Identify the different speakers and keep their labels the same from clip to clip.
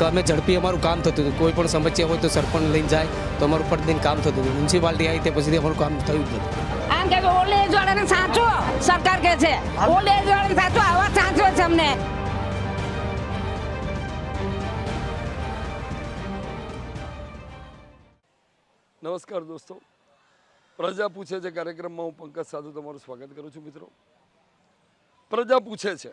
Speaker 1: કે અમે ઝડપી અમારું કામ થતું હતું. કોઈ પણ સમસ્યા હોય તો સરપંચ લઈને જાય તો અમારું ફટદીન કામ થતું હતું. મ્યુનિસિપાલિટી આવી તે પછી અમારું કામ થયું જ નથી.
Speaker 2: આમ કે ઓલ્ડ એજ વાળાને સાચો સરકાર કે છે ઓલ્ડ એજ વાળાને સાચો આવા સાચો છે અમને.
Speaker 3: નમસ્કાર દોસ્તો. પ્રજા પૂછે છે કાર્યક્રમમાં હું પંકજ સાધુ તમારું સ્વાગત કરું છું મિત્રો. પ્રજા પૂછે છે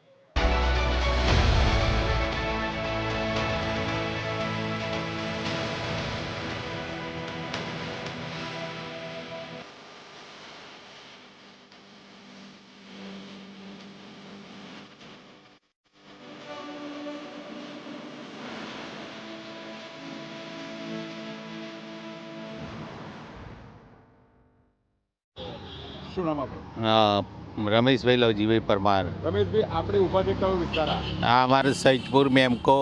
Speaker 4: શું નામ આપણું
Speaker 5: રમેશભાઈ લવજીભાઈ પરમાર.
Speaker 4: રમેશભાઈ આપણે ઊભા છે કયો વિસ્તાર આ?
Speaker 5: અમારે સૈજપુર મેમકો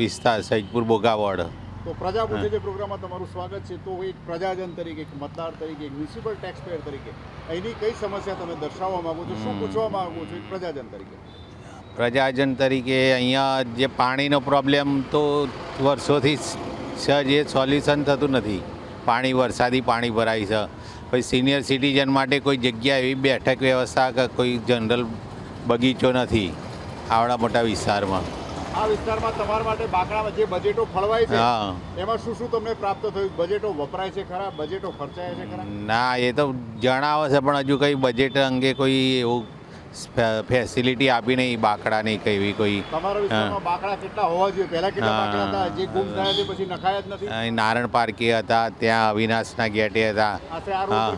Speaker 5: વિસ્તાર સૈજપુર બોગાવડ
Speaker 4: તો પ્રજા પૂછે છે પ્રોગ્રામમાં તમારું સ્વાગત છે તો એક પ્રજાજન તરીકે એક મતદાર તરીકે એક મ્યુનિસિપલ ટેક્સપેયર તરીકે અહીંની કઈ સમસ્યા તમે દર્શાવવા માંગો છો? શું પૂછવા માંગો છો એક પ્રજાજન તરીકે?
Speaker 5: પ્રજાજન તરીકે અહીંયા જે પાણીનો પ્રોબ્લેમ તો વર્ષોથી સહજ એ સોલ્યુશન થતું નથી. પાણી વરસાદી પાણી ભરાય છે. પછી સિનિયર સિટીઝન માટે કોઈ જગ્યા એવી બેઠક વ્યવસ્થા કે કોઈ જનરલ બગીચો નથી આવડા મોટા વિસ્તારમાં.
Speaker 4: આ વિસ્તારમાં તમારા માટે બાકડા જે બજેટો ફળવાય છે
Speaker 5: હા.
Speaker 4: એમાં શું શું તમને પ્રાપ્ત થયું? બજેટો વપરાય છે ખરા? બજેટો ખર્ચાય છે ખરા?
Speaker 5: ના એ તો જણાવે છે પણ હજુ કંઈ બજેટ અંગે કોઈ એવું ફેસિલિટી આપી નહીં બાકડા કઈ એવી કોઈ
Speaker 4: બાકડા કેટલા હોવા જોઈએ? પહેલા કેટલા બાકડા હતા? જે ગુમ થયા છે પછી નખાયા જ નથી?
Speaker 5: નારણ પાર્કે હતા ત્યાં અવિનાશના ગેટે હતા.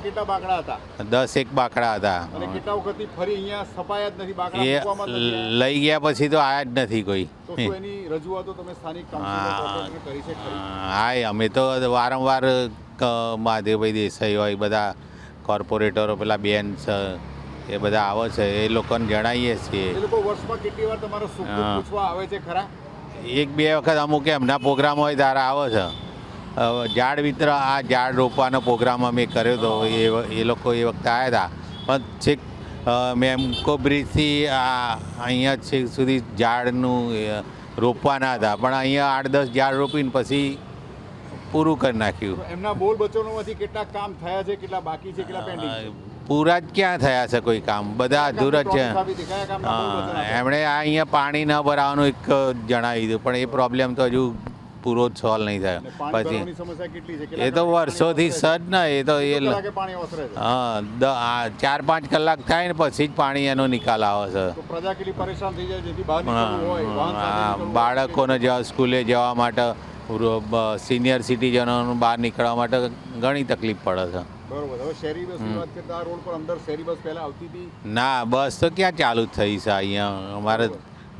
Speaker 4: કેટલા બાકડા
Speaker 5: દસ એક બાકડા હતા.
Speaker 4: કેટલા વખતથી ફરી અહીંયા સફાયા જ નથી? બાકડા
Speaker 5: એ. લઈ ગયા પછી તો આયા જ નથી કોઈ. હા. અમે તો વારંવાર મહાદેવભાઈ દેસાઈ હોય બધા કોર્પોરેટરો પેલા બેન એ બધા આવે છે એ લોકોને જણાવીએ
Speaker 4: એ
Speaker 5: છીએ
Speaker 4: લોકો વર્ષમાં કેટલી વાર તમારો સુખ દુઃખ
Speaker 5: હા.
Speaker 4: પૂછવા આવે છે ખરા?
Speaker 5: એક બે વખત અમુક એમના પ્રોગ્રામ હોય ત્યારે આવે છે. ઝાડ મિત્ર આ ઝાડ રોપવાનો પ્રોગ્રામ અમે કર્યો હતો એ એ લોકો એ વખતે આવ્યા હતા પણ છેક મેમકો બ્રિજથી આ અહીંયા છેક સુધી ઝાડનું રોપવાના હતા. પણ અહીંયા આઠ દસ ઝાડ રોપીને પછી પૂરું કરી નાખ્યું.
Speaker 4: એમના બોલ બચોનોમાંથી કેટલા કામ થયા છે કેટલા બાકી છે કેટલા પેન્ડિંગ
Speaker 5: પૂરા જ ક્યાં થયા છે કોઈ કામ? બધા અધૂરા જ છે. એમણે આ અહીંયા પાણી ન ભરાવાનું એક જણાવી દીધું પણ એ પ્રોબ્લેમ તો હજુ પૂરો જ સોલ્વ નહીં થયો. પછી એ તો વર્ષોથી સજ ને એ તો એ હા ચાર પાંચ કલાક થાય ને પછી જ પાણી એનો નિકાલ આવે છે. બાળકોને જવા સ્કૂલે જવા માટે સિનિયર સિટીઝનોનું બહાર નીકળવા માટે ઘણી તકલીફ પડે છે.
Speaker 4: બરોબર. હવે શહેરી બસની વાત કરીએ આ રોડ પર અંદર શહેરી બસ પહેલા આવતી હતી?
Speaker 5: ના બસ તો ક્યાં ચાલુ થઈ છે અહીંયા? અમારે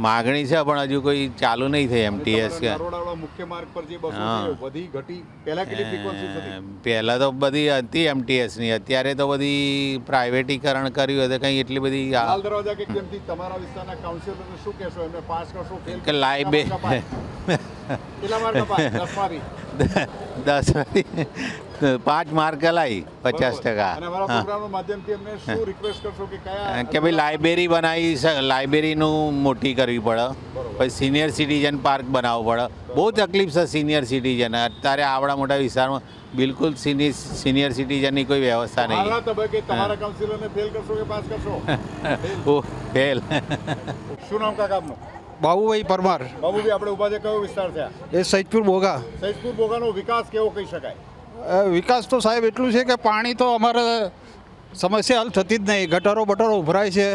Speaker 5: માગણી છે પણ હજુ કોઈ ચાલુ નહીં થઈ એમટીએસ કે.
Speaker 4: મુખ્ય માર્ગ પર જે બસો વધી ઘટી. પહેલા કેટલી ફ્રીક્વન્સી હતી?
Speaker 5: પહેલાં તો બધી હતી એમટીએસની અત્યારે તો બધી પ્રાઇવેટીકરણ કર્યું હતું કંઈ એટલી બધી
Speaker 4: લાલ દરવાજા કે જેમથી તમારા વિસ્તારના કાઉન્સિલરને શું કહેશો? એમને પાસ કરશો
Speaker 5: કે લાઈ દસ પાંચ માર્ક કલાઈ પચાસ ટકા.
Speaker 4: કે
Speaker 5: ભાઈ લાઇબ્રેરી બનાવી લાઇબ્રેરીનું મોટી કરવી પડે. પછી સિનિયર સિટીઝન પાર્ક બનાવવો પડે. બહુ તકલીફ છે સિનિયર સિટીઝન અત્યારે આવડા મોટા વિસ્તારમાં બિલકુલ સિનિયર સિનિયર સિટીઝનની કોઈ વ્યવસ્થા નહીં.
Speaker 4: ફેલ શું નામ કાકા આપનું
Speaker 6: બાબુભાઈ પરમાર.
Speaker 4: બાબુભાઈ આપણે ઊભા છે કયો વિસ્તાર છે
Speaker 6: એ સૈદપુર બોગા.
Speaker 4: સૈદપુર બોગાનો વિકાસ કેવો કહી શકાય?
Speaker 6: વિકાસ તો સાહેબ એટલું છે કે પાણી તો અમારે સમસ્યા હલ થતી જ નહીં. ગટરો બટરો ઉભરાય છે.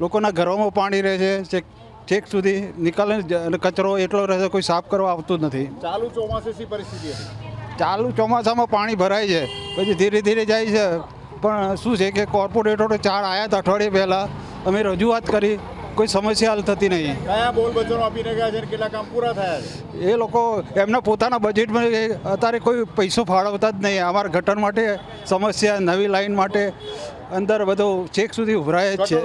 Speaker 6: લોકોના ઘરોમાં પાણી રહે છે. છેક છેક સુધી નિકાલ કચરો એટલો રહે છે કોઈ સાફ કરવા આવતું જ નથી.
Speaker 4: ચાલુ ચોમાસે પરિસ્થિતિ
Speaker 6: ચાલુ ચોમાસામાં પાણી ભરાય છે. પછી ધીરે ધીરે જાય છે. પણ શું છે કે કોર્પોરેટરો ચાર આવ્યા હતા અઠવાડિયે પહેલાં અમે રજૂઆત કરી. કોઈ સમસ્યા હલ થતી નહીં.
Speaker 4: કયા બોલ વચનો આપીને ગયા છે કેટલા કામ પૂરા થયા છે?
Speaker 6: એ લોકો એમના પોતાના બજેટમાં અત્યારે કોઈ પૈસો ફાળવતા જ નહીં. અમારા ગટર માટે સમસ્યા નવી લાઈન માટે અંદર બધું ચેક સુધી ઉભરાય જ છે.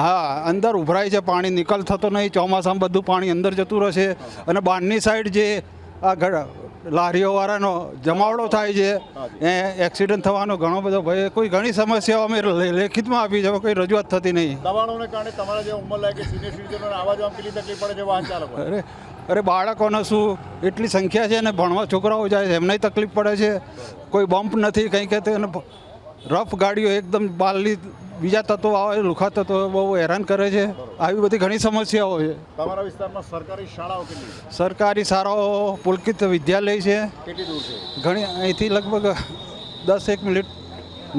Speaker 6: હા અંદર ઉભરાય છે પાણી નિકાલ થતો નહીં. ચોમાસામાં બધું પાણી અંદર જતું રહેશે. અને બહારની સાઈડ જે આ લારીઓવાળાનો જમાવડો થાય છે. એ એક્સિડન્ટ થવાનો ઘણો બધો ભય. કોઈ ઘણી સમસ્યાઓ અમે લેખિતમાં આપી છે કોઈ રજૂઆત થતી નહીં.
Speaker 4: દબાણોને કારણે તમારા જે ઉંમર લાયક સિનિયર સિટીઝનોને આવા જવા કેટલી તકલીફ પડે છે વાહન ચાલકો
Speaker 6: અરે અરે બાળકોને શું? એટલી સંખ્યા છે ને ભણવા છોકરાઓ જાય છે એમને તકલીફ પડે છે. કોઈ બમ્પ નથી કંઈ કે રફ ગાડીઓ એકદમ બાલની બીજા તત્વો આવે લુખા તત્વો બહુ હેરાન કરે છે. આવી બધી ઘણી સમસ્યાઓ છે.
Speaker 4: તમારા વિસ્તારમાં સરકારી શાળાઓ કેટલી
Speaker 6: સરકારી શાળાઓ પુલકિત વિદ્યાલય છે.
Speaker 4: કેટલી દૂર છે?
Speaker 6: ઘણી અહીંથી લગભગ દસ એક મિનિટ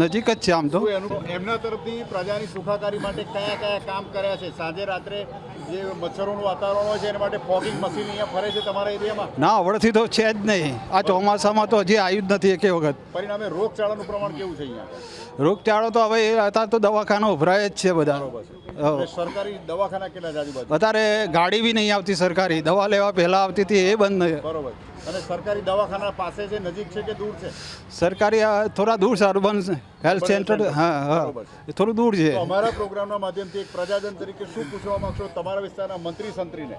Speaker 6: નજીક જ છે આમ તો.
Speaker 4: એમના તરફથી પ્રજાની સુખાકારી માટે કયા કયા કામ કર્યા છે? સાંજે રાત્રે જે મચ્છરોનું વાતાવરણ હોય છે એના માટે ફોગિંગ મશીન અહીંયા ફરે છે તમારા એરિયામાં?
Speaker 6: ના આવડથી તો છે જ નહીં. આ ચોમાસામાં તો હજી આવ્યું જ નથી એકે વખત.
Speaker 4: પરિણામે રોગચાળાનું પ્રમાણ કેવું છે અહીંયા?
Speaker 6: રોગચાળો તો હવે અત્યારે તો દવાખાના ઉભરાય જ છે બધા.
Speaker 4: સરકારી દવાખાના કેટલા
Speaker 6: અત્યારે ગાડી બી નહીં આવતી સરકારી. દવા લેવા પહેલાં આવતી હતી એ બંધ.
Speaker 4: બરોબર અને સરકારી દવાખાના પાસે છે નજીક છે કે દૂર છે?
Speaker 6: સરકારી થોડા દૂર છે અર્બન હેલ્થ સેન્ટર હા હા. એ થોડું દૂર છે.
Speaker 4: અમારા પ્રોગ્રામના માધ્યમથી એક પ્રજાજન તરીકે શું પૂછવા માંગશો? તમારા વિસ્તારના મંત્રી સંત્રીને.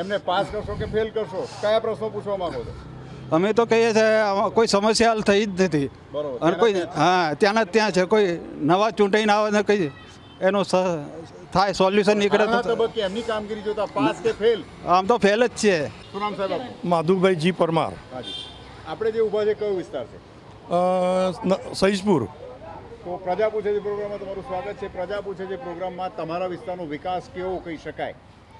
Speaker 4: એમને પાસ કરશો કે ફેલ કરશો? કયા પ્રશ્નો પૂછવા માંગો છો?
Speaker 6: અમે તો કહીએ છીએ કોઈ સમસ્યા હલ થઈ જ નથી. અને કોઈ હા ત્યાંના ત્યાં છે. કોઈ નવા ચૂંટાઈને આવે ને કંઈ એનો થાય સોલ્યુશન નીકળે તો
Speaker 4: તબક્કે એમની કામગીરી જોતા પાસ કે ફેલ
Speaker 6: આમ તો ફેલ જ છે.
Speaker 4: શું નામ સાહેબ
Speaker 7: માધુભાઈ જી પરમાર.
Speaker 4: આપણે જે ઊભા છે કયો વિસ્તાર છે?
Speaker 7: સહીજપુર.
Speaker 4: તો પ્રજા પૂછે છે પ્રોગ્રામમાં તમારું સ્વાગત છે. પ્રજા પૂછે છે પ્રોગ્રામમાં તમારા વિસ્તારનો વિકાસ કેવો કહી શકાય?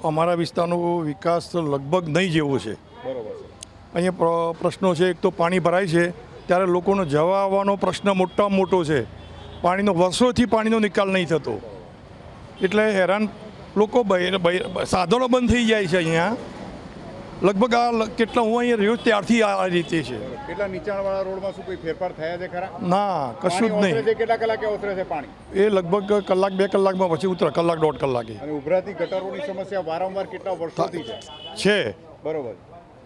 Speaker 7: અમારા વિસ્તારનો વિકાસ તો લગભગ નહીં જેવો છે.
Speaker 4: બરોબર છે.
Speaker 7: અહીંયા પ્રશ્નો છે એક તો પાણી ભરાય છે ત્યારે લોકોનો જવા આવવાનો પ્રશ્ન મોટામાં મોટો છે. પાણીનો વર્ષોથી પાણીનો નિકાલ નહીં થતો. એટલે હેરાન લોકો સાધનો બંધ થઈ જાય છે અહીંયા. લગભગ આ કેટલા હું અહીંયા રહ્યો ત્યારથી આ રીતે છે.
Speaker 4: કેટલા નીચાણવાળા રોડમાં શું કોઈ ફેરફાર થયા છે ખરા?
Speaker 7: ના કશું જ નહીં.
Speaker 4: કેટલા કલાકે ઉતરે છે પાણી?
Speaker 7: એ લગભગ કલાક બે કલાકમાં પછી ઉતરે કલાક દોઢ કલાકે.
Speaker 4: અને ઉભરાતી ગટરોની સમસ્યા વારંવાર કેટલા વર્ષોથી છે?
Speaker 7: છે.
Speaker 4: બરોબર.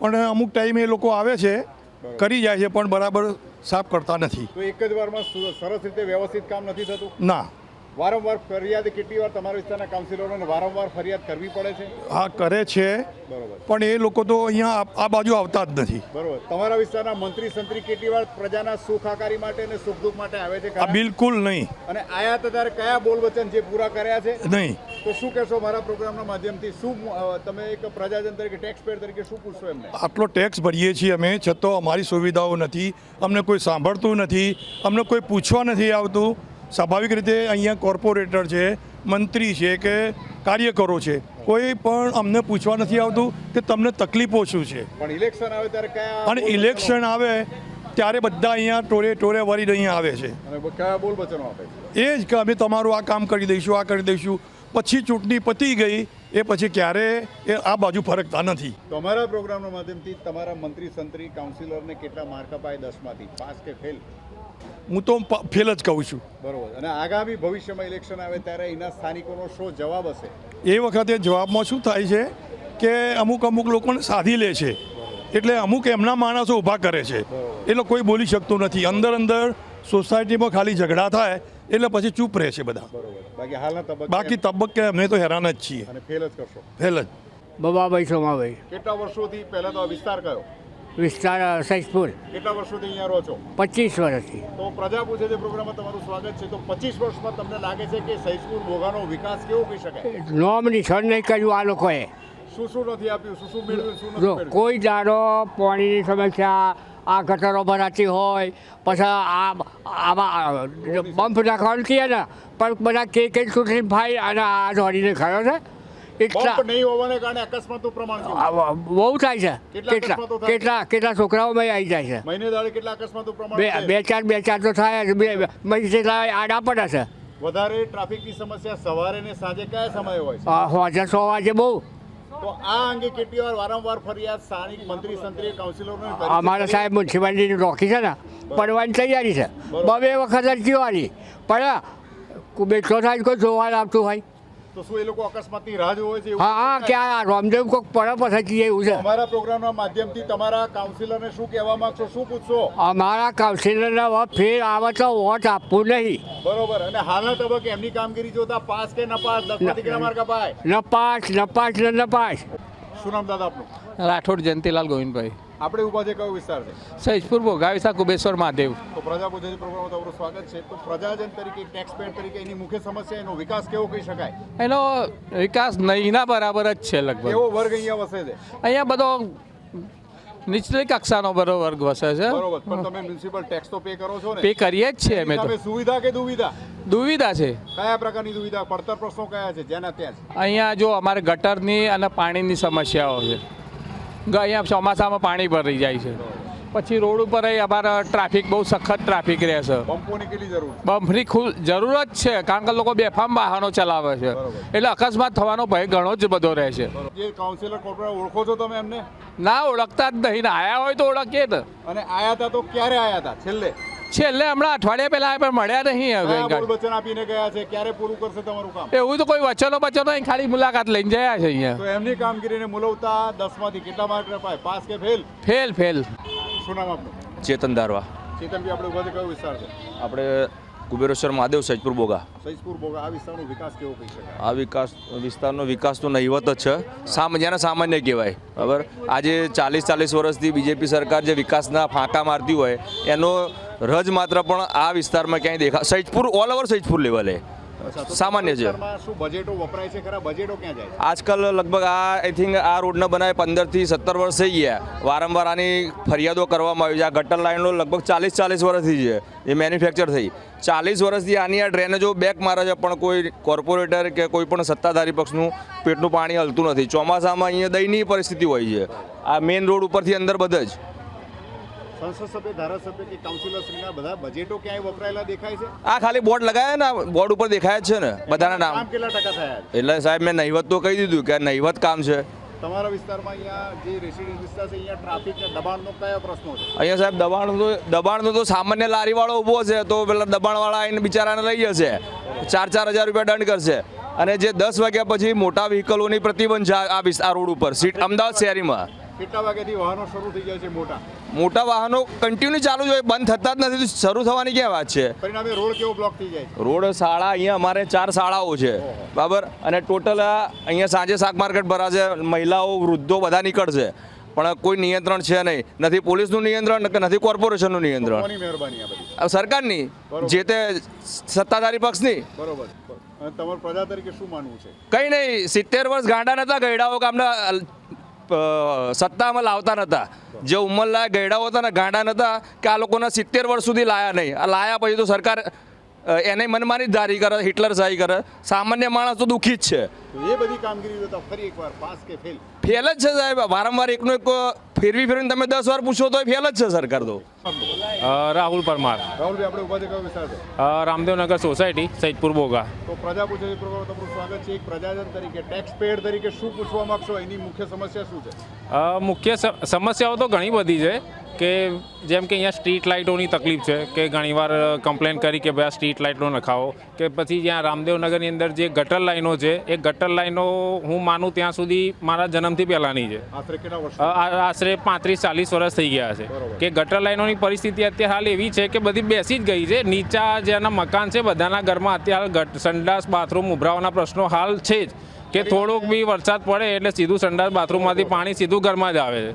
Speaker 7: પણ અમુક ટાઈમે એ લોકો આવે છે કરી જાય છે પણ બરાબર સાફ કરતા નથી.
Speaker 4: તો એક જ વારમાં સરસ રીતે વ્યવસ્થિત કામ નથી થતું?
Speaker 7: ના.
Speaker 4: વારંવાર ફરિયાદ કેટલી વાર તમારા વિસ્તારના કાઉન્સિલરોને વારંવાર ફરિયાદ કરવી પડે છે?
Speaker 7: હા કરે છે.
Speaker 4: બરોબર.
Speaker 7: પણ એ લોકો તો અહીંયા આ- બાજુ આવતા જ નથી.
Speaker 4: બરોબર. તમારા વિસ્તારના મંત્રી સંત્રી કેટલી વાર પ્રજાના સુખાકારી માટે અને સુખ દુઃખ માટે આવે છે
Speaker 7: આ બિલકુલ નહીં.
Speaker 4: અને આયા ત્યારે કયા બોલ વચન જે પૂરા કર્યા છે?
Speaker 7: નહીં.
Speaker 4: તો શું કહેશો મારા પ્રોગ્રામના માધ્યમથી? શું તમે એક પ્રજાજન તરીકે ટેક્સ પેડ તરીકે શું પૂછશો એમને?
Speaker 7: આટલો ટેક્સ ભરીએ છીએ અમે છતાં અમારી સુવિધાઓ નથી. અમને કોઈ સાંભળતું નથી. અમને કોઈ પૂછવા નથી આવતું. સ્વાભાવિક રીતે અહીંયા કોર્પોરેટર છે મંત્રી છે કે કાર્યકરો છે કોઈ પણ અમને પૂછવા નથી આવતું કે તમને તકલીફો શું છે.
Speaker 4: પણ ઇલેક્શન આવે ત્યારે કયા
Speaker 7: અને ઇલેક્શન આવે ત્યારે બધા અહીંયા ટોળે ટોળે વળીને અહીંયા આવે છે. એ જ કે અમે તમારું આ કામ કરી દઈશું આ કરી દઈશું. પછી ચૂંટણી પતી ગઈ એ પછી ક્યારે એ આ બાજુ ફરકતા નથી.
Speaker 4: તમારા પ્રોગ્રામના માધ્યમથી તમારા મંત્રી સંત્રી કાઉન્સિલરને કેટલા માર્ક અપાય દસમાંથી? પાસ કે ફેલ
Speaker 7: હું તો ફેલ જ કહું છું.
Speaker 4: બરોબર. અને આગામી ભવિષ્યમાં ઇલેક્શન આવે ત્યારે એના સ્થાનિકોનો શું જવાબ હશે?
Speaker 7: એ વખતે જવાબમાં શું થાય છે કે અમુક અમુક લોકોને સાધી લે છે. એટલે અમુક એમના માણસો ઊભા કરે છે. એટલે કોઈ બોલી શકતું નથી. અંદર અંદર સોસાયટીમાં ખાલી ઝઘડા થાય એટલે પછી ચૂપ રહે છે બધા.
Speaker 4: બરોબર. બાકી હાલના તબક્કે
Speaker 7: બાકી તબક્કે અમે તો હેરાન જ છીએ.
Speaker 4: અને ફેલ જ કરશો.
Speaker 7: ફેલ જ.
Speaker 8: બબાભાઈ સોમાભાઈ.
Speaker 4: કેટલા વર્ષોથી પહેલા તો આ વિસ્તાર કયો?
Speaker 8: વિસ્તાર સૈજપુર
Speaker 4: કેટલા વર્ષોથી અહીંયા રહો છો?
Speaker 8: પચીસ વર્ષથી.
Speaker 4: તો પ્રજા પૂછે છે પ્રોગ્રામમાં તમારું સ્વાગત છે. તો પચીસ વર્ષમાં તમને લાગે છે કે સૈજપુર મોગાનો વિકાસ કેવો કહી શકાય?
Speaker 8: નોમ નિશાન નહીં કર્યું આ લોકોએ.
Speaker 4: શું શું નથી આપ્યું? શું શું મેળવ્યું? શું
Speaker 8: કોઈ દાડો પાણીની સમસ્યા આ ગટરો ભરાતી હોય પછી આ આમાં બમ્પ નાખવાનું કહે ને પણ બધા કે કે ચૂંટણી ભાઈ અને આ દોડીને ખરો છે
Speaker 4: બમ્પ નહીં હોવાને કારણે અકસ્માતનું પ્રમાણ
Speaker 8: બહુ થાય છે.
Speaker 4: કેટલા
Speaker 8: કેટલા
Speaker 4: અકસ્માતો છે?
Speaker 8: કેટલા છોકરાઓમાં આવી જાય છે.
Speaker 4: મહિને દાડે કેટલા અકસ્માતનું પ્રમાણ
Speaker 8: બે બે ચાર બે ચાર તો થાય જ. બે બે- આડા પડે છે.
Speaker 4: વધારે ટ્રાફિકની સમસ્યા સવારે ને સાંજે કયા સમયે હોય છે?
Speaker 8: હોજે સો વાગે બહુ.
Speaker 4: તો આ અંગે કેટલી વાર વારંવાર ફરિયાદ સ્થાનિક મંત્રી સંત્રી કાઉન્સિલરોને
Speaker 8: અમારા સાહેબ મ્યુનિસિપાલિટીની રોકી છે ને પડવાની તૈયારી છે. બે વખત અરજી વાળી પણ બેઠો થાય કોઈ જોવા આવતું હોય.
Speaker 4: તો શું એ લોકો અકસ્માતની રાહ જોવે છે
Speaker 8: હા હા કે આ રામદેવ કોક પડે પછી એવું છે?
Speaker 4: અમારા પ્રોગ્રામના માધ્યમથી તમારા કાઉન્સિલરને શું કહેવા માંગશો શું પૂછશો?
Speaker 8: અમારા કાઉન્સિલરને ફેર આવે તો વોટ આપવું નહીં.
Speaker 4: બરોબર અને હાલના તબક્કે એમની કામગીરી જોતા પાસ કે નપાસ? દસમાંથી કેટલા માર્ક અપાય?
Speaker 8: નપાસ નપાસ ને નપાસ.
Speaker 4: શું નામ દાદા આપનું?
Speaker 1: રાઠોડ જયંતિલાલ ગોવિંદભાઈ.
Speaker 4: આપણે ઊભા છે કયો વિસ્તાર છે?
Speaker 1: સૈજપુર ભોગાવીસા કુબેશ્વર મહાદેવ.
Speaker 4: તો પ્રજા પૂજન પ્રોગ્રામમાં તમારું સ્વાગત છે. તો પ્રજાજન તરીકે ટેક્સ પેડ તરીકે એની મુખ્ય સમસ્યા એનો વિકાસ કેવો કહી શકાય?
Speaker 1: એનો વિકાસ નહીંના બરાબર જ છે લગભગ.
Speaker 4: એવો વર્ગ અહીંયા વસે છે?
Speaker 1: અહીંયા બધો નીચલી કક્ષાનો બરો વર્ગ વસે છે.
Speaker 4: બરોબર પણ તમે મ્યુનિસિપલ ટેક્સ તો પે કરો છો ને.
Speaker 1: પે કરીએ જ છીએ અમે તો.
Speaker 4: સુવિધા કે દુવિધા?
Speaker 1: દુવિધા છે.
Speaker 4: કયા પ્રકારની દુવિધા? પડતર પ્રશ્નો કયા છે? જેના ત્યાં
Speaker 1: અહીંયા જો અમારે ગટરની અને પાણીની સમસ્યાઓ છે. અહીંયા ચોમાસામાં પાણી ભરાઈ જાય છે. પછી રોડ ઉપર અમારે ટ્રાફિક બહુ સખત ટ્રાફિક રહેશે
Speaker 4: બમ્પોની
Speaker 1: ખુલ જરૂર જ છે કારણ કે લોકો બેફામ વાહનો ચલાવે છે. એટલે અકસ્માત થવાનો ભય ઘણો જ બધો રહે છે.
Speaker 4: ઓળખો છો તમે એમને?
Speaker 1: ના ઓળખતા જ નહીં. ને આયા હોય તો ઓળખીએ ને
Speaker 4: અને આયા હતા તો ક્યારે આયા હતા છેલ્લે?
Speaker 1: છેલ્લે હમણાં અઠવાડિયા પહેલા પણ મળ્યા નહીં હવે
Speaker 4: વચન આપીને ગયા છે. ક્યારે પૂરું કરશે તમારું કામ?
Speaker 1: એવું તો કોઈ વચનો બચનો અહીં ખાલી મુલાકાત લઈને જયા છે અહીંયા.
Speaker 4: તો એમની કામગીરીને મુલવતા દસમાંથી કેટલા માર્ક અપાય પાસ કે ફેલ
Speaker 1: ફેલ ફેલ.
Speaker 4: શું નામ આપનું?
Speaker 9: ચેતન દારવા.
Speaker 4: ચેતનભાઈ આપણે ઊભા કયો વિસ્તાર છે?
Speaker 9: આપણે કુબેરેશ્વર મહાદેવ સજપુર બોગા.
Speaker 4: સૈજપુર બોગા આ વિસ્તારનો વિકાસ કેવો કહી શકાય
Speaker 9: આ વિકાસ વિસ્તારનો વિકાસ તો નહીવત જ છે. સામ સામાન્ય કહેવાય બરાબર? આજે ચાલીસ ચાલીસ વર્ષથી બીજેપી સરકાર જે વિકાસના ફાંકા મારતી હોય એનો રજ માત્ર પણ આ વિસ્તારમાં ક્યાંય દેખા સૈજપુર ઓલ ઓવર સૈજપુર લેવલે સામાન્ય છે. આજકાલ લગભગ આ આઈ થિંક આ રોડને બનાવે પંદરથી સત્તર વર્ષ થઈ ગયા. વારંવાર આની ફરિયાદો કરવામાં આવી છે. આ ગટર લાઇનો લગભગ ચાલીસ ચાલીસ વર્ષથી છે. એ મેન્યુફેક્ચર થઈ. ચાલીસ વર્ષથી આની આ ડ્રેનેજો બેક મારે છે પણ કોઈ કોર્પોરેટર કે કોઈ પણ સત્તાધારી પક્ષનું પેટનું પાણી હલતું નથી. ચોમાસામાં અહીંયા દયનીય પરિસ્થિતિ હોય છે. આ મેઇન રોડ ઉપરથી અંદર બધે જ.
Speaker 4: સંસદ સભ્ય ધારાસભ્ય કે કાઉન્સિલર બધા બજેટો ક્યાંય વપરાયેલા દેખાય છે?
Speaker 9: આ ખાલી બોર્ડ લગાવ્યા ને બોર્ડ ઉપર દેખાય છે ને બધાના નામ.
Speaker 4: કેટલા ટકા થયા?
Speaker 9: એટલે સાહેબ મેં નહિવત તો કહી દીધું કે નહિવત કામ છે.
Speaker 4: તમારા વિસ્તારમાં અહીંયા જે રેસિડેન્સ વિસ્તાર છે અહીંયા ટ્રાફિક દબાણનો કયા પ્રશ્નો છે?
Speaker 9: અહીંયા સાહેબ દબાણ તો દબાણનું તો સામાન્ય લારીવાળો ઊભો છે તો પેલા દબાણવાળા આવીને બિચારાને લઈ જશે. ચાર ચાર હજાર રૂપિયા દંડ કરશે. અને જે દસ વાગ્યા પછી મોટા વ્હીકલોની પ્રતિબંધ છે આ રોડ ઉપર. સીટ અમદાવાદ શહેરીમાં.
Speaker 4: કેટલા વાગ્યાથી વાહનો શરૂ થઈ જાય છે મોટા?
Speaker 9: મોટા વાહનો કન્ટિન્યુ ચાલુ જ હોય બંધ થતા જ નથી શરૂ થવાની ક્યાં વાત છે?
Speaker 4: પરિણામે રોડ કેવો બ્લોક થઈ જાય?
Speaker 9: રોડ શાળા અહીંયા અમારે ચાર શાળાઓ છે બરાબર? અને ટોટલ અહીંયા સાંજે શાક માર્કેટ ભરાશે મહિલાઓ વૃદ્ધો બધા નીકળશે. પણ કોઈ નિયંત્રણ છે નહીં. નથી પોલીસનું નિયંત્રણ કે નથી કોર્પોરેશનનું નિયંત્રણ. સરકારની? જે તે સત્તાધારી પક્ષની?
Speaker 4: બરોબર. તમારું પ્રજા તરીકે શું માનવું છે?
Speaker 9: કંઈ નહીં. સિત્તેર વર્ષ ગાંડા નતા ગયડાઓ કામના અ, સત્તામાં લાવતા નહોતા જે ઉંમરલાયક ગયડાઓ હતા ને ગાંડા નહોતા કે આ લોકોના સિત્તેર વર્ષ સુધી લાયા નહીં. આ લાયા પછી તો સરકાર એને મનમાની જ ધારી કરે, હિટલર શાહી કરે. સામાન્ય માણસ તો દુઃખી જ છે.
Speaker 4: એ બધી કામગીરી ફરી એકવાર પાસ કે ફેલ?
Speaker 9: ફેલ જ છે સાહેબ. વારંવાર એકનો એક ફેરવી ફેરવીને તમે દસ વાર પૂછો તો ફેલ જ છે સરકાર તો.
Speaker 10: રાહુલ પરમાર.
Speaker 4: રાહુલભાઈ આપણે ઊભા કયો વિસ્તાર છે?
Speaker 10: રામદેવનગર સોસાયટી સૈદપુર બોગા.
Speaker 4: તો પ્રજા પૂછે છે પ્રોગ્રામ તમારું સ્વાગત છે. એક પ્રજાજન તરીકે ટેક્સ પેડ તરીકે શું પૂછવા માંગશો? એની મુખ્ય સમસ્યા શું છે?
Speaker 10: મુખ્ય સ- સમસ્યાઓ તો ઘણી બધી છે. કે જેમ કે અહીંયા સ્ટ્રીટ લાઇટોની તકલીફ છે કે ઘણીવાર કમ્પ્લેન કરી કે ભાઈ આ સ્ટ્રીટ લાઇટો નખાવો કે પછી જ્યાં રામદેવનગરની અંદર જે ગટર લાઈનો છે એ ગટર લાઈનો હું માનું ત્યાં સુધી મારા જન્મથી પહેલાંની છે.
Speaker 4: આશરે
Speaker 10: પાંત્રીસ ચાલીસ વર્ષ થઈ ગયા છે. કે ગટર લાઇનોની પરિસ્થિતિ અત્યારે હાલ એવી છે કે બધી બેસી જ ગઈ છે. નીચા જેના મકાન છે બધાના ઘરમાં અત્યારે ગટ સંડાસ બાથરૂમ ઉભરાવાના પ્રશ્નો હાલ છે જ. કે થોડોક બી વરસાદ પડે એટલે સીધું સંડાસ બાથરૂમમાંથી પાણી સીધું ઘરમાં જ આવે છે.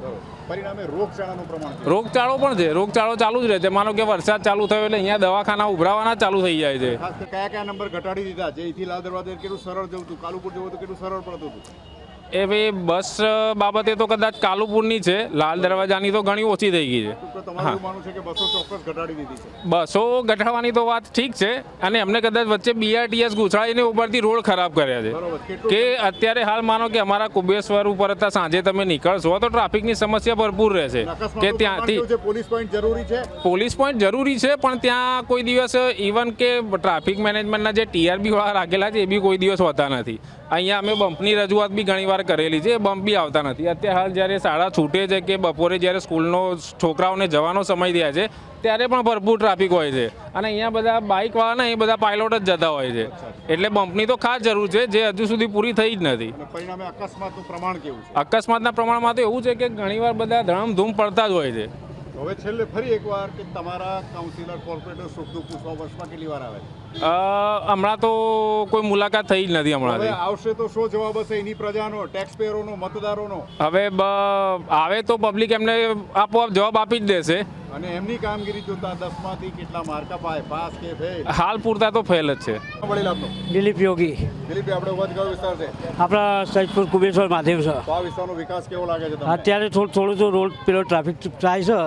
Speaker 4: પરિણામે રોગચાળાનું પ્રમાણ
Speaker 10: રોગચાળો પણ છે. રોગચાળો ચાલુ જ રહે છે. માનો કે વરસાદ ચાલુ થયો એટલે અહીંયા દવાખાના ઉભરાવાના ચાલુ થઈ જાય છે.
Speaker 4: કયા કયા નંબર ઘટાડી દીધા? જે લાલ દરવાજે કેટલું સરળ જવું હતું? કાલુપુર જવું હતું કેટલું સરળ પડતું હતું?
Speaker 10: એ ભાઈ બસ બાબતે તો કદાચ કાલુપુરની છે. લાલ દરવાજાની તો ઘણી ઓછી થઈ ગઈ છે.
Speaker 4: બસો
Speaker 10: ઘટાડવાની તો વાત ઠીક છે અને એમને કદાચ વચ્ચે બીઆરટીએસ ગુછાડીને ઉપરથી રોડ ખરાબ કર્યા છે. કે અત્યારે હાલ માનો કે અમારા કુબેશ્વર ઉપર હતા સાંજે તમે નીકળશો તો ટ્રાફિકની સમસ્યા ભરપૂર રહેશે. કે ત્યાંથી
Speaker 4: પોલીસ પોઈન્ટ જરૂરી છે?
Speaker 10: પોલીસ પોઈન્ટ જરૂરી છે પણ ત્યાં કોઈ દિવસ ઇવન કે ટ્રાફિક મેનેજમેન્ટના જે ટીઆરબી વાળા રાખેલા છે એ બી કોઈ દિવસ હોતા નથી. અહીંયા અમે બમ્પની રજૂઆત બી ઘણીવાર કરેલી છે બમ્પ બી આવતા નથી. અત્યારે હાલ જ્યારે શાળા છૂટે છે કે બપોરે જ્યારે સ્કૂલનો છોકરાઓને જવાનો સમય થયા છે ત્યારે પણ ભરપૂર ટ્રાફિક હોય છે. અને અહીંયા બધા બાઇકવાળા એ બધા પાયલોટ જ જતા હોય છે. એટલે બમ્પની તો ખાસ જરૂર છે જે હજુ સુધી પૂરી થઈ જ નથી.
Speaker 4: અને પ્રમાણ કેવું
Speaker 10: અકસ્માતના પ્રમાણમાં તો એવું છે કે ઘણીવાર બધા ધડમધૂમ પડતા જ હોય છે.
Speaker 4: હવે છેલ્લે ફરી એકવાર કે તમારા કાઉન્સિલર કોર્પોરેટર દુઃખ પૂછવા વર્ષમાં કેટલી વાર આવે
Speaker 10: હમણાં તો કોઈ મુલાકાત થઈ જ નથી
Speaker 4: હવે આવશે તો શું જવાબ હશે એની પ્રજાનો ટેક્સ પેયરોનો મતદારોનો?
Speaker 10: હવે આવે તો પબ્લિક એમને આપોઆપ જવાબ આપી જ દેશે.
Speaker 4: અને એમની કામગીરી જોતા દસમાંથી કેટલા માર્ક અપાય પાસ કે ફેલ
Speaker 10: હાલ પૂરતા તો ફેલ જ છે.
Speaker 4: વડીલ આપનો?
Speaker 11: દિલીપ યોગી.
Speaker 4: દિલીપ આપણે વધ કયો વિસ્તાર છે.
Speaker 11: આપણા સૈદપુર કુબેશ્વર મહાદેવ છે.
Speaker 4: તો આ વિસ્તારનો વિકાસ કેવો લાગે છે તમને?
Speaker 11: અત્યારે થોડું થોડું તો રોડ પેલો ટ્રાફિક થાય છે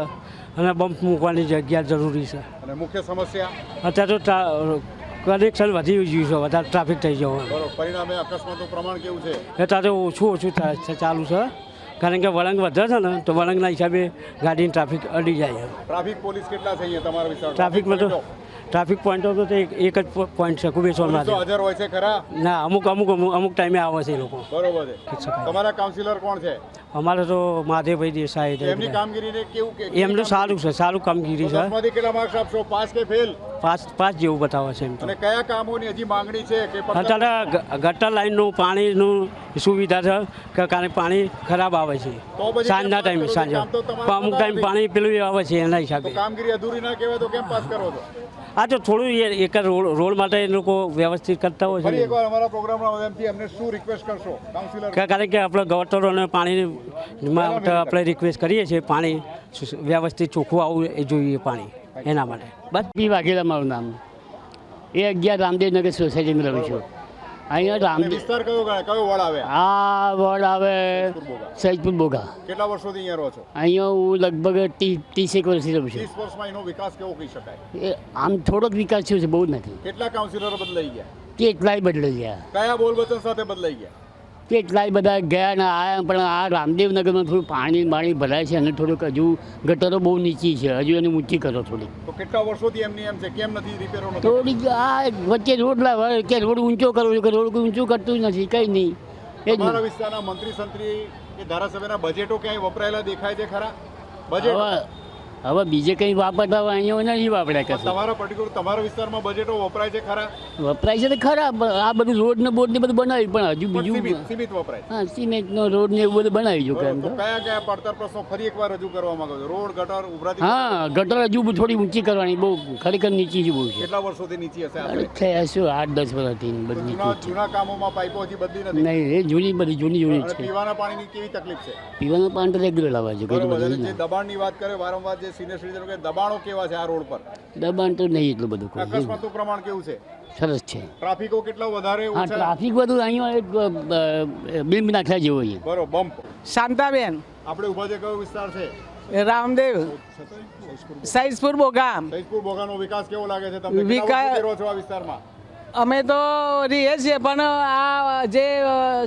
Speaker 11: અને બમ્પ મૂકવાની જગ્યા જરૂરી છે.
Speaker 4: અને મુખ્ય સમસ્યા?
Speaker 11: અત્યારે તો કનેક્શન વધી ગયું છે વધારે ટ્રાફિક થઈ જવાનું.
Speaker 4: બરોબર. પરિણામે અકસ્માતનું પ્રમાણ કેવું છે?
Speaker 11: અત્યારે ઓછું ઓછું થાય છે ચાલુ છે. કારણ કે વળંગ વધે છે ને તો વળંગના હિસાબે ગાડીની ટ્રાફિક અડી જાય છે
Speaker 4: ટ્રાફિક પોલીસ કેટલા છે અહીંયા તમારા વિસ્તારમાં?
Speaker 11: ટ્રાફિકમાં તો ટ્રાફિક પોઈન્ટો તો એક જ પોઈન્ટ છે
Speaker 4: ખૂબ
Speaker 11: સોમનાથ.
Speaker 4: હાજર હોય છે ખરા?
Speaker 11: ના અમુક અમુક અમુક અમુક ટાઈમે આવે છે એ લોકો.
Speaker 4: બરોબર છે. તમારા કાઉન્સિલર કોણ છે?
Speaker 11: અમારે તો માધેવભાઈ દેસાઈ
Speaker 4: એમની
Speaker 11: કામગીરી
Speaker 4: કામગીરીને કેવું
Speaker 11: એમનું સારું છે સારું કામગીરી છે.
Speaker 4: કેટલા માર્ક્સ આપશો? પાસ કે ફેલ
Speaker 11: પાંચ પાંચ જેવું બતાવે છે એમ
Speaker 4: અને કયા કામોની હજી માંગણી છે કે
Speaker 11: અત્યારે ગટર લાઈનનું પાણીનું સુવિધા છે કે કારણ પાણી ખરાબ આવે છે. સાંજના ટાઈમે સાંજે. અમુક ટાઈમ પાણી પેલું આવે છે એના હિસાબે.
Speaker 4: કામગીરી અધૂરી ના કહેવાય તો કેમ પાસ કરો છો?
Speaker 11: આ તો થોડું એ- એક જ રોડ રોડ માટે એ લોકો વ્યવસ્થિત કરતા હોય છે.
Speaker 4: એકવાર અમારા પ્રોગ્રામના માધ્યમથી અમને શું રિક્વેસ્ટ કરશો? કાઉન્સિલર
Speaker 11: કારણ કે આપણે ગવર્નરોને પાણી માટે આપણે રિક્વેસ્ટ કરીએ છીએ પાણી વ્યવસ્થિત ચોખ્ખું આવવું એ જોઈએ પાણી એના માટે. બસ
Speaker 12: પી વાઘેલા મારું નામ. એ અગિયાર રામદેવનગર સોસાયટીમાં રહું છું. અહીંયા રામ
Speaker 4: વિસ્તાર કયો કયો વોર્ડ આવે?
Speaker 12: આ વોર્ડ આવે સૈદપુર બોગા.
Speaker 4: કેટલા વર્ષોથી અહીંયા રહો છો?
Speaker 12: અહીંયા હું લગભગ ટી ત્રીસેક વર્ષથી રહું છું.
Speaker 4: ત્રીસ વર્ષમાં એનો વિકાસ કેવો કહી શકાય?
Speaker 12: એ આમ થોડોક વિકાસ થયો છે બહુ નથી.
Speaker 4: કેટલા કાઉન્સિલરો બદલાઈ ગયા?
Speaker 12: કેટલાય બદલાઈ ગયા.
Speaker 4: કયા બોલ વચન સાથે બદલાઈ ગયા?
Speaker 12: કેટલાય બધા ગયા ને આયા પણ આ રામદેવનગરમાં થોડું પાણી પાણી ભરાય છે અને થોડુંક હજુ ગટરો બહુ નીચી છે. હજુ એને ઊંચી કરો થોડી
Speaker 4: તો કેટલા વર્ષોથી એમની એમ છે? કેમ નથી રિપેરો
Speaker 12: થોડીક આ વચ્ચે રોડ લાવે કે રોડ ઊંચો કરવો કે રોડ ઊંચો કરતું નથી કંઈ નહીં. એ જ
Speaker 4: વિસ્તારના મંત્રી સંત્રી કે ધારાસભ્યના બજેટો ક્યાંય વપરાયેલા દેખાય છે ખરા? બજેટ
Speaker 12: હવે બીજે કંઈ વાપરતા હોય અહીંયા નથી વાપર્યા કશું.
Speaker 4: તમારા પર્ટિક્યુલર તમારા વિસ્તારમાં બજેટો વપરાય છે ખરા?
Speaker 12: વપરાય છે તો ખરા આ બધું રોડ ને બોર્ડ ને બધું બનાવ્યું પણ હજુ બીજું
Speaker 4: સીમિત વપરાય.
Speaker 12: હા સિમેન્ટનો રોડ ને એવું બધું બનાવી જો
Speaker 4: બરોબર. તો. કયા કયા પડતર પ્રશ્નો ફરી એકવાર રજૂ કરવા માંગો છો? રોડ ગટર ઉભરાતી
Speaker 12: હા ગટર હજુ થોડી ઊંચી કરવાની બહુ ખરેખર નીચી જ બહુ છે.
Speaker 4: કેટલા વર્ષોથી નીચી હશે આપણે?
Speaker 12: થયા શું આઠ દસ વર્ષથી બધી
Speaker 4: જૂના કામોમાં પાઇપો હજી બદલી નથી.
Speaker 12: નહીં એ જૂની બધી જૂની જૂની છે.
Speaker 4: પીવાના પાણીની કેવી તકલીફ છે?
Speaker 12: પીવાના પાણી તો રેગ્યુલર આવે છે
Speaker 4: દબાણની વાત કરે વારંવાર જે સિનિયર સિટીઝનો કે દબાણો કેવા છે આ રોડ પર?
Speaker 12: દબાણ તો નહીં એટલું બધું કોઈ.
Speaker 4: અકસ્માતનું પ્રમાણ કેવું છે?
Speaker 12: સરસ છે.
Speaker 4: ટ્રાફિકો કેટલો વધારે
Speaker 12: હા
Speaker 4: ઓછા
Speaker 12: ટ્રાફિક બધું અહીંયા એક બિલ્મ નાખ્યા જેવો છે.
Speaker 4: બરો બમ્પ.
Speaker 11: શાંતાબેન.
Speaker 4: આપણે ઊભા છે કયો વિસ્તાર છે?
Speaker 11: રામદેવ. સૈજપુર બોગામ.
Speaker 4: સૈદપુર બોગાનો વિકાસ કેવો લાગે છે તમને?
Speaker 11: વિકાસ-
Speaker 4: છો આ વિસ્તારમાં?
Speaker 2: અમે તો રહીએ છીએ પણ આ જે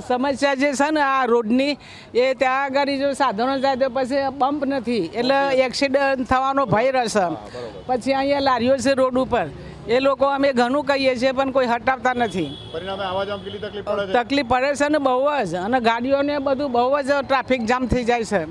Speaker 2: સમસ્યા જે છે ને આ રોડની એ ત્યાં આગળ જો સાધનો જાય તો પછી બમ્પ નથી. એટલે એક્સિડન્ટ થવાનો ભય રહેશે. પછી અહીંયા લારીઓ છે રોડ ઉપર. એ લોકો અમે ઘણું કહીએ છીએ પણ કોઈ હટાવતા નથી.
Speaker 4: તકલીફ પડે છે?
Speaker 2: ને બહુ જ. અને ગાડીઓને બધું બહુ જ ટ્રાફિક જામ થઈ જાય છે.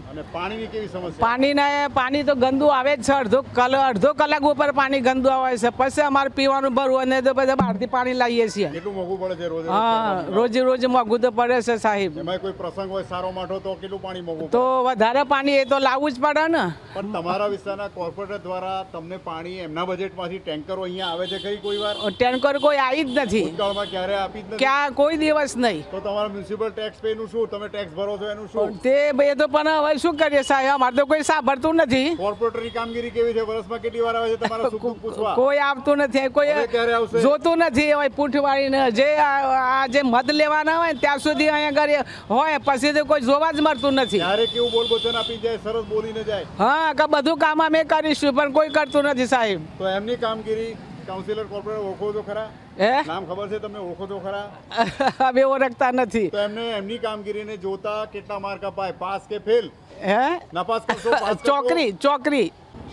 Speaker 4: પાણીની
Speaker 2: પાણી તો ગંદુ આવે જ છે. અડધો કલ અડધો કલાક ઉપર પાણી ગંદુ આવે છે. પછી અમારે પીવાનું ભરવું અને તો બધા બહારથી પાણી લાવીએ છીએ.
Speaker 4: કેટલું મોંઘું પડે છે રોજ?
Speaker 2: હા રોજ રોજ મોંઘું તો પડે છે સાહેબ.
Speaker 4: કોઈ પ્રસંગ હોય સારો માઠો તો કેટલું પાણી મોંઘું
Speaker 2: તો વધારે પાણી એ તો લાવવું જ પડે ને.
Speaker 4: પણ તમારા વિસ્તારના કોર્પોરેટર દ્વારા તમને પાણી એમના બજેટમાંથી ટેન્કરો અહીંયા આવે છે કઈ કોઈ વાર?
Speaker 2: ટેન્કર કોઈ આવી જ નથી.
Speaker 4: ભૂતકાળમાં ક્યારે આપી જ નથી.
Speaker 2: ક્યાં કોઈ દિવસ નહીં.
Speaker 4: તો તમારા મ્યુનિસિપલ ટેક્સ પે નું શું? તમે ટેક્સ ભરો છો એનું શું?
Speaker 2: તે ભાઈ તો પણ હવે શું કરીએ સાહેબ? અમારે તો કોઈ સાંભળતું નથી.
Speaker 4: કોર્પોરેટરની કામગીરી કેવી છે? વર્ષમાં કેટલી વાર આવે છે તમારા સુખ પૂછવા?
Speaker 2: કોઈ આવતું નથી. કોઈ
Speaker 4: આવશે?
Speaker 2: જોતું નથી. હવે પૂંઠવાળીને જે આ આ જે મત લેવાના હોય ત્યાં સુધી અહીંયા ઘરે હોય. પછી તો કોઈ જોવા જ મળતું નથી.
Speaker 4: ક્યારે કેવું બોલ વચન આપી જાય સરસ બોલીને જાય?
Speaker 2: હા કે બધું કામ અમે કરીશું પણ કોઈ કરતું નથી સાહેબ.
Speaker 4: તો એમની કામગીરી કાઉન્સિલર કોર્પોરેટર ઓળખો છો ખરા?
Speaker 2: હે?
Speaker 4: નામ ખબર છે તમને? ઓળખો છો ખરા?
Speaker 2: અમે ઓળખતા નથી.
Speaker 4: તો એમને એમની કામગીરીને જોતા કેટલા માર્ક અપાય? પાસ કે ફેલ
Speaker 2: હે?
Speaker 4: નાપાસ કરશો પાસ
Speaker 2: ચોકરી ચોકરી.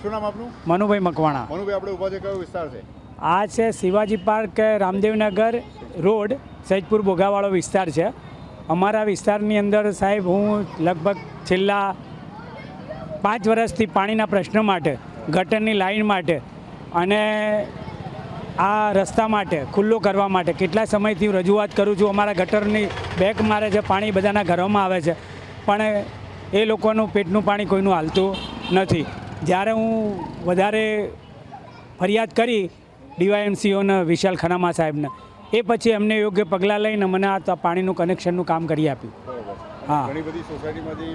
Speaker 4: શું નામ આપનું?
Speaker 8: મનુભાઈ મકવાણા.
Speaker 4: મનુભાઈ આપણે ઊભા છે કયો વિસ્તાર છે?
Speaker 8: આ છે શિવાજી પાર્ક રામદેવનગર રોડ સૈદપુર બોગાવાળો વિસ્તાર છે. અમારા વિસ્તારની અંદર સાહેબ હું લગભગ છેલ્લા પાંચ વર્ષથી પાણીના પ્રશ્ન માટે ગટરની લાઈન માટે અને આ રસ્તા માટે, ખુલ્લો કરવા માટે કેટલા સમયથી હું રજૂઆત કરું છું, અમારા ગટરની બેક મારે છે, પાણી બધાના ઘરોમાં આવે છે. પણ એ લોકોનું પેટનું પાણી કોઈનું હાલતું નથી. જ્યારે હું વધારે ફરિયાદ કરી ડીવાયએમસીઓના વિશાલ ખનામા સાહેબને, એ પછી એમને યોગ્ય પગલાં લઈને મને આ પાણીનું કનેક્શનનું કામ કરી આપ્યું.
Speaker 4: ઘણી બધી સોસાયટીમાંથી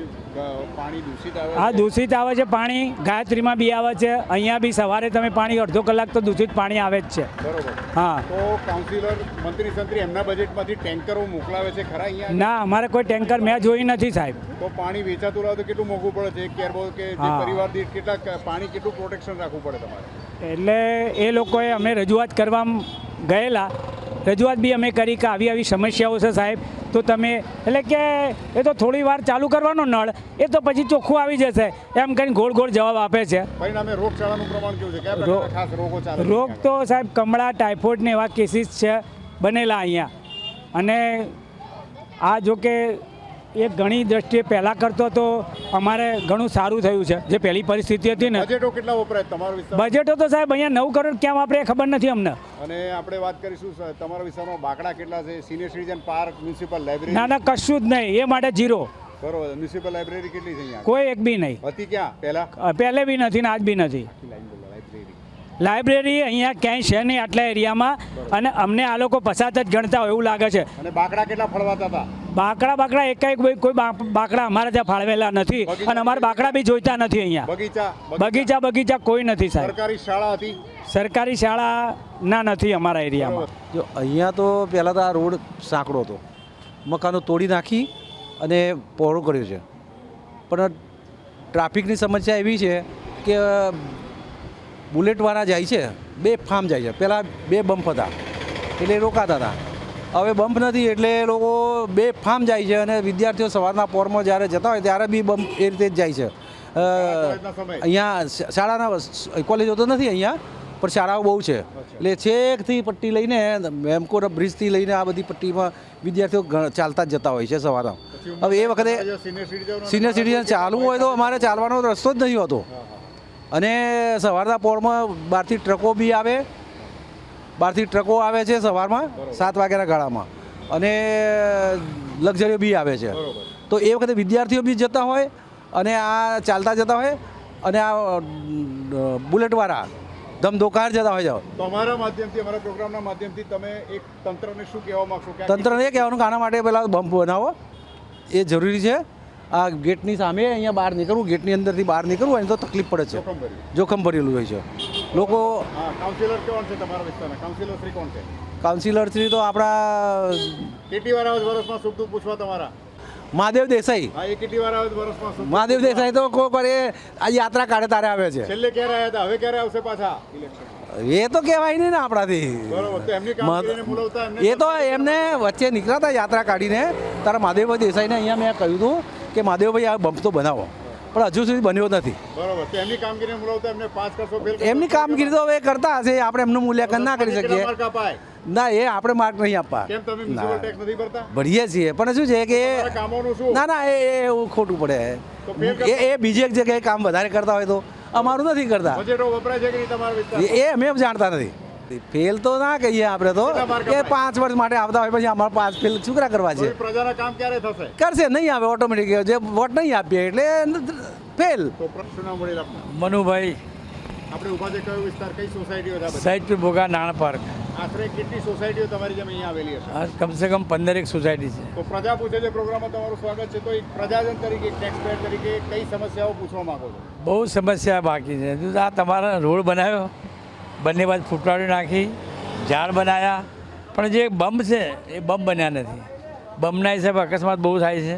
Speaker 4: પાણી દૂષિત આવે હા
Speaker 8: દૂષિત આવે છે પાણી ગાયત્રીમાં બી આવે છે. અહીંયા બી સવારે તમે પાણી અડધો કલાક તો દૂષિત પાણી આવે જ છે.
Speaker 4: બરોબર.
Speaker 8: હા.
Speaker 4: તો કાઉન્સિલર મંત્રી સંત્રી એમના બજેટમાંથી ટેન્કરો મોકલાવે છે ખરા અહીંયા?
Speaker 8: ના અમારે કોઈ ટેન્કર મેં જોઈ નથી સાહેબ.
Speaker 4: તો પાણી વેચાતું રહે તો કેટલું મોંઘું પડે છે? એક કેરબો કે. પરિવાર દીઠ કેટલા પાણી કેટલું પ્રોટેક્શન રાખવું પડે તમારે?
Speaker 8: એટલે એ લોકોએ અમે રજૂઆત કરવા ગયેલા. રજૂઆત બી અમે કરી કે આવી આવી સમસ્યાઓ છે સાહેબ. તો તમે એટલે કે એ તો થોડી વાર ચાલુ કરવાનો નળ એ તો પછી ચોખ્ખું આવી જશે. એમ કરીને ગોળ ગોળ જવાબ આપે છે.
Speaker 4: રોગ
Speaker 8: તો સાહેબ કમળા ટાઇફોઇડ ને એવા કેસીસ છે બનેલા અહીંયા. અને આ જો કે એ ઘણી દ્રષ્ટિએ પહેલાં કરતો તો અમારે ઘણું સારું થયું છે. જે પહેલી પરિસ્થિતિ હતી ને
Speaker 4: બજેટો કેટલા વપરાય તમારા વિસ્તાર
Speaker 8: બજેટો તો સાહેબ અહીંયા નવ કરોડ ક્યાં વાપરે ખબર નથી અમને.
Speaker 4: અને આપણે વાત કરીશું તમારા વિસ્તારમાં બાકડા કેટલા છે? Senior citizen park municipal library?
Speaker 8: ના ના કશું જ નહીં. એ માટે જીરો.
Speaker 4: બરોબર. મ્યુનિસિપલ લાઇબ્રેરી કેટલી છે અહીંયા?
Speaker 8: કોઈ એક બી નહીં.
Speaker 4: હતી ક્યાં? પહેલા?
Speaker 8: પહેલે બી નથી ને આજ બી નથી.
Speaker 4: લાઇબ્રેરી.
Speaker 8: લાઇબ્રેરી અહીંયા ક્યાંય છે નહીં આટલા એરિયામાં. અને અમને આ લોકો પસાત જ ગણતા હોય એવું લાગે છે.
Speaker 4: અને બાકડા કેટલા ફળવાતા હતા?
Speaker 8: બાકડા બાકડા એકાએક કોઈ કોઈ બાકડા અમારે ત્યાં ફાળવેલા નથી. અને અમારા બાકડા બી જોઈતા નથી અહીંયા.
Speaker 4: બગીચા
Speaker 8: બગીચા. બગીચા કોઈ નથી સાહેબ.
Speaker 4: સરકારી શાળા હતી?
Speaker 8: સરકારી શાળા ના નથી અમારા એરિયામાં.
Speaker 13: જો અહીંયા તો પહેલાં તો આ રોડ સાંકડો હતો. મકાનો તોડી નાખી અને પહોળો કર્યો છે. પણ ટ્રાફિકની સમસ્યા એવી છે કે બુલેટવાળા જાય છે બે ફાર્મ જાય છે. પહેલાં બે બમ્પ હતા એટલે રોકાતા હતા. હવે બમ્પ નથી એટલે એ લોકો બે ફાર્મ જાય છે અને વિદ્યાર્થીઓ સવારના પોરમાં જ્યારે જતા હોય ત્યારે બી બમ્પ એ રીતે જ જાય છે? અહીંયા શાળાના કોલેજો તો નથી અહીંયા પણ શાળાઓ બહુ છે. એટલે છેકથી પટ્ટી લઈને મેમકોર બ્રિજથી લઈને આ બધી પટ્ટીમાં વિદ્યાર્થીઓ ચાલતા જ જતા હોય છે સવારમાં હવે એ વખતે
Speaker 4: સિનિયર સિટીઝન
Speaker 13: ચાલવું હોય તો અમારે ચાલવાનો રસ્તો જ નહીં હોતો. અને સવારના પોળમાં બહારથી ટ્રકો બી આવે. બહારથી ટ્રકો આવે છે સવારમાં સાત વાગ્યાના ગાળામાં. અને લક્ઝરીઓ બી આવે છે. તો એ વખતે વિદ્યાર્થીઓ બી જતા હોય અને આ ચાલતા જતા હોય અને આ બુલેટવાળા ધમધોકાર જતા હોય છે.
Speaker 4: તમારા માધ્યમથી અમારા પ્રોગ્રામના માધ્યમથી તમે એક તંત્રને શું કહેવા માંગશો?
Speaker 13: તંત્રને એ કહેવાનું કે આના માટે પહેલાં બમ્પ બનાવો. એ જરૂરી છે. આ ગેટની સામે અહીંયા બહાર નીકળવું ગેટની અંદરથી બહાર નીકળવું એને તો તકલીફ પડે છે.
Speaker 4: જોખમ
Speaker 13: ભરેલું હોય છે. લોકો
Speaker 4: કાઉન્સિલર કોણ છે તમારા વિસ્તારના? કાઉન્સિલર શ્રી કોણ છે?
Speaker 13: કાઉન્સિલરશ્રી તો આપણા
Speaker 4: કેટલી વાર વર્ષમાં સુખ દુઃખ પૂછવા તમારા?
Speaker 13: મહાદેવ દેસાઈ. મહાદેવ દેસાઈ તો કોઈ આ યાત્રા કાઢે તારે આવે છે.
Speaker 4: છેલ્લે ક્યારે આવ્યા હતા? હવે ક્યારે આવશે પાછા?
Speaker 13: એ તો કહેવાય નહીં ને આપણાથી. એ તો એમને વચ્ચે નીકળ્યા હતા યાત્રા કાઢીને. તારા મહાદેવ દેસાઈને અહીંયા મેં કહ્યું હતું કે મહાદેવભાઈ આ બમ્પ તો બનાવો. પણ હજુ સુધી બન્યો નથી.
Speaker 4: એમની
Speaker 13: કામગીરી તો હવે કરતા હશે આપણે એમનું મૂલ્યાંકન ના કરી શકીએ. ના એ આપણે માર્ક નહીં આપવા. ભરીએ છીએ પણ શું છે કે ના ના એ એ એવું ખોટું પડે. એ એ બીજી એક જગ્યાએ કામ વધારે કરતા હોય તો અમારું નથી કરતા. એ અમે જાણતા નથી. ફેલ તો ના કહીએ આપણે તો કે પાંચ વર્ષ માટે આવતા હોય પછી અમારે પાંચ ફેલ છોકરા કરવા છે.
Speaker 4: પ્રજાના કામ ક્યારે થશે?
Speaker 13: કરશે નહીં આવે ઓટોમેટિક જે વોટ નહીં આપીએ એટલે ફેલ?
Speaker 14: મનુભાઈ
Speaker 4: આપણે ઊભા છે કયો વિસ્તાર કઈ સોસાયટીઓ?
Speaker 14: સાહિત્ય ભોગા નાણ પાર્ક.
Speaker 4: આશરે કેટલી સોસાયટીઓ તમારી જેમ અહીંયા આવેલી હશે?
Speaker 14: આ કમસે કમ પંદરેક સોસાયટી છે.
Speaker 4: તો પ્રજા પૂછે છે પ્રોગ્રામમાં તમારું સ્વાગત છે તો એક પ્રજાજન તરીકે એક ટેક્સ પેયર તરીકે કઈ સમસ્યાઓ પૂછવા માંગો છો?
Speaker 14: બહુ સમસ્યા બાકી છે. આ તમારા રોડ બનાવ્યો? બંને બાજુ ફૂટવાડી નાખી ઝાડ બનાવ્યા પણ જે બમ્બ છે એ બમ્બ બન્યા નથી. બમ્બના હિસાબે અકસ્માત બહુ થાય છે.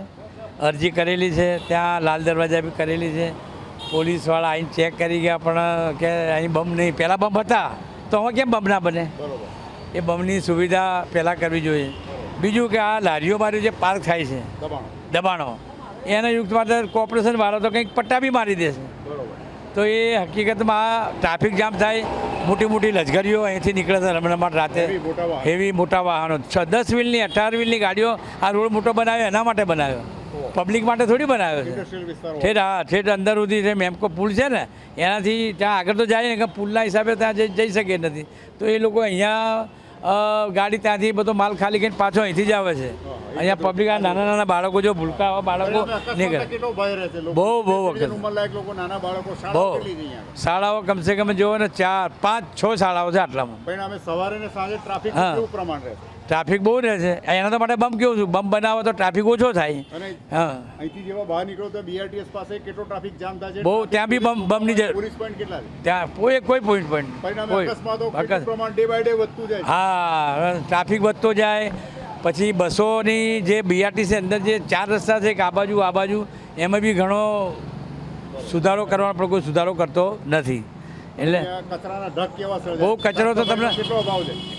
Speaker 14: અરજી કરેલી છે ત્યાં લાલ દરવાજા બી કરેલી છે. પોલીસવાળા અહીં ચેક કરી ગયા પણ કે અહીં બમ્બ નહીં. પહેલાં બમ્બ હતા તો હવે કેમ બમ્બ ના બને? એ બમ્બની સુવિધા પહેલાં કરવી જોઈએ. બીજું કે આ લારીઓ બારીઓ જે પાર્ક થાય છે
Speaker 4: દબાણો.
Speaker 14: એના યુક્ત માટે કોર્પોરેશન વાળો તો કંઈક પટ્ટા બી મારી દેશે તો એ હકીકતમાં ટ્રાફિક જામ થાય મોટી મોટી લશ્કરીઓ અહીંથી નીકળે છે રમણામાં રાતે.
Speaker 4: એવી મોટા
Speaker 14: હેવી મોટા વાહનો. છ દસ વ્હીલની અઢાર વ્હીલની ગાડીઓ આ રોડ મોટો બનાવ્યો એના માટે બનાવ્યો પબ્લિક માટે થોડી બનાવ્યો છે. ઠેઠ હા ઠેઠ અંદર સુધી જે મેમકો પુલ છે ને એનાથી ત્યાં આગળ તો જાય ને પુલના હિસાબે ત્યાં જઈ શકે નથી. તો એ લોકો અહીંયા ગાડી ત્યાંથી બધો માલ ખાલી કરીને પાછો અહીંથી જ આવે છે. અહીંયા પબ્લિક આ નાના નાના બાળકો જો ભૂલકા આવા બાળકો નીકળે બહુ, બહુ વખત. બહુ.
Speaker 4: શાળાઓ
Speaker 14: કમસે કમ જોવો ને ચાર પાંચ છ શાળાઓ છે આટલામાં.
Speaker 4: સવારે ને સાંજે ટ્રાફિક પ્રમાણ રહે
Speaker 14: ટ્રાફિક બહુ રહે છે. એના તો માટે બમ્પ કેવું છું? બમ્પ બનાવો તો ટ્રાફિક ઓછો થાય. હા.
Speaker 4: અહીંથી જેવા બહાર નીકળો તો બીઆરટીએસ પાસે કેટલો ટ્રાફિક જામ થાય છે?
Speaker 14: બહુ, ત્યાં બી બમ- બમ્પની જરૂર.
Speaker 4: પોલીસ પોઈન્ટ કેટલા છે?
Speaker 14: ત્યાં કોઈ કોઈ પોઈન્ટ પોઈન્ટ
Speaker 4: પરિણામે અકસ્માતો પ્રમાણ ડે બાય ડે વધતું જાય
Speaker 14: હા ટ્રાફિક વધતો જાય. પછી બસોની જે બીઆરટીસી અંદર જે ચાર રસ્તા છે એક આ બાજુ આ બાજુ એમાં બી ઘણો સુધારો કરવાનો પણ કોઈ સુધારો કરતો નથી. એટલે બહુ કચરો તો તમને-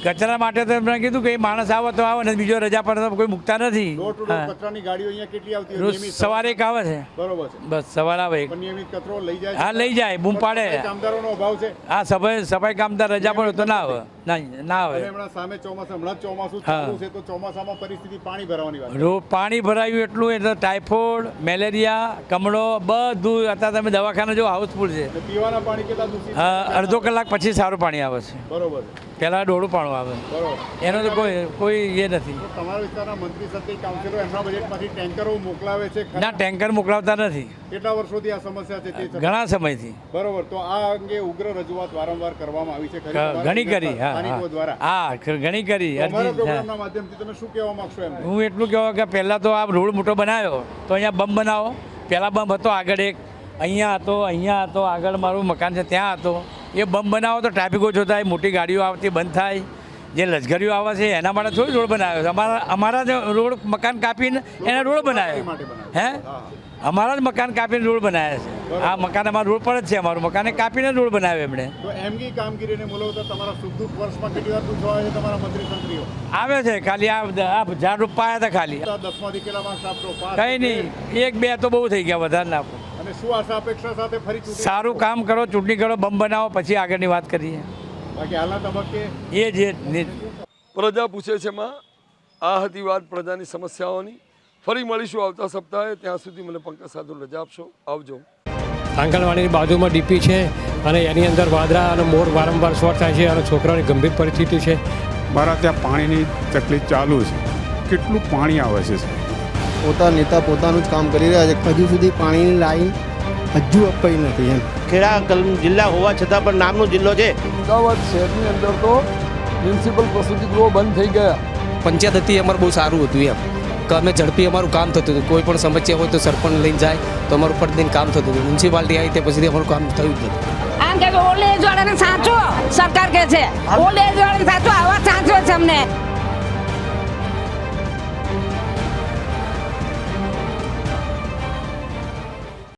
Speaker 14: કચરા માટે તો તમને કીધું કે માણસ આવે તો આવે ને બીજો રજા પર કોઈ મૂકતા નથી.
Speaker 4: ડોર ટુ ડોર
Speaker 14: હા.
Speaker 4: કચરાની ગાડીઓ અહીંયા કેટલી આવતી
Speaker 14: રોજ સવારે? એક આવે છે.
Speaker 4: બરોબર છે.
Speaker 14: બસ સવારે આવે એક.
Speaker 4: નિયમિત કચરો લઈ જાય
Speaker 14: હા લઈ જાય બૂમ પાડે.
Speaker 4: સફાઈ કામદારોનો અભાવ છે?
Speaker 14: હા સફાઈ સફાઈ કામદાર રજા પર તો ના આવે. ના ના આવે
Speaker 4: હમણાં સામે ચોમાસા હમણાં ચોમાસું. ચાલુ છે તો ચોમાસામાં પરિસ્થિતિ પાણી ભરાવાની વાત.
Speaker 14: રો પાણી ભરાયું એટલું એટલે ટાઇફોઇડ મેલેરિયા કમળો બધું અત્યારે તમે દવાખાના જો હાઉસફુલ છે.
Speaker 4: પીવાના પાણી કેટલા
Speaker 14: અડધો કલાક પછી સારું પાણી આવે છે.
Speaker 4: બરોબર.
Speaker 14: પહેલાં ડોળું પાણું આવે. એનો તો કોઈ કોઈ એ નથી.
Speaker 4: તમારા વિસ્તારના મંત્રી સાથે કાઉન્સિલરો એમના બજેટમાંથી ટેન્કરો મોકલાવે છે
Speaker 14: ના ટેન્કર મોકલાવતા નથી.
Speaker 4: કેટલા વર્ષોથી આ સમસ્યા છે તે
Speaker 14: ઘણા સમયથી.
Speaker 4: બરોબર તો આ અંગે ઉગ્ર રજૂઆત વારંવાર કરવામાં આવી છે.
Speaker 14: ઘણી કરી હા હા.
Speaker 4: દ્વારા.
Speaker 14: હા ખ- ઘણી કરી.
Speaker 4: પ્રોગ્રામના માધ્યમથી તમે શું કહેવા માંગશો એમ
Speaker 14: હું એટલું કહેવા કે પહેલાં તો આ રોડ મોટો બનાવ્યો તો અહીંયા બમ બનાવો. પહેલાં બમ હતો આગળ એક. અહીંયા હતો અહીંયા હતો આગળ મારું મકાન છે ત્યાં હતો. એ બમ બનાવો તો ટ્રાફિક ઓછો થાય મોટી ગાડીઓ આવતી બંધ થાય. જે લશ્કરીઓ આવે છે એના માટે થોડી રોડ બનાવ્યો છે. અમારા અમારા જ રોડ મકાન કાપીને એના રોડ બનાવ્યો હે? અમારા જ મકાન કાપીને રોડ બનાવ્યા છે. આ મકાન અમારું રોડ પર જ છે અમારું મકાને. કાપીને રોડ બનાવ્યો એમણે.
Speaker 4: તો એમની કામગીરીને મૂલવતા તમારા સુખ દુઃખ વર્ષમાં કેટલી વાર પૂછવા આવે છે તમારા મંત્રી
Speaker 14: આવે છે ખાલી આ ઝાડ રોપાયા હતા ખાલી. કંઈ નહીં. એક બે તો બહુ થઈ ગયા વધારે ના આપો.
Speaker 4: અને શું આશા અપેક્ષા સાથે ફરી
Speaker 14: સારું કામ કરો ચૂંટણી કરો બમ બનાવો પછી આગળની વાત કરીએ.
Speaker 4: બાકી હાલના તબક્કે
Speaker 14: એ જ
Speaker 3: પ્રજા પૂછે છે માં આ હતી વાત પ્રજાની સમસ્યાઓની. ફરી મળીશું આવતા સપ્તાહે. ત્યાં સુધી મને પંકજ સાધુ રજા આપશો. આવજો.
Speaker 15: આંગણવાડીની બાજુમાં ડીપી છે અને એની અંદર વાદરા અને મોર વારંવાર શોર્ટ થાય છે અને છોકરાઓની ગંભીર પરિસ્થિતિ છે.
Speaker 7: મારા ત્યાં પાણીની તકલીફ ચાલુ છે. કેટલું પાણી આવે છે
Speaker 13: પોતા નેતા પોતાનું જ કામ કરી રહ્યા છે. હજુ સુધી પાણીની લાઈન હજુ અપાઈ નથી એમ.
Speaker 16: ખેડા જિલ્લા હોવા છતાં પણ નામનો જિલ્લો છે.
Speaker 13: અમદાવાદ શહેરની અંદર તો મ્યુનિસિપલ પ્રસૂતિ ગૃહો બંધ થઈ ગયા.
Speaker 1: પંચાયત હતી અમારું બહુ સારું હતું એમ. કે અમે ઝડપી અમારું કામ થતું હતું. કોઈ પણ સમસ્યા હોય તો સરપંચ લઈને જાય તો અમારું પ્રતિદિન કામ થતું હતું. મ્યુનિસિપાલિટી આવી તે પછી અમારું કામ થયું જ નથી.
Speaker 2: આમ કે ઓલ્ડ એજ વાળાને સાચો સરકાર કે છે. ઓલ્ડ એજ વાળાને સાચો આવા સાચો છે અમને.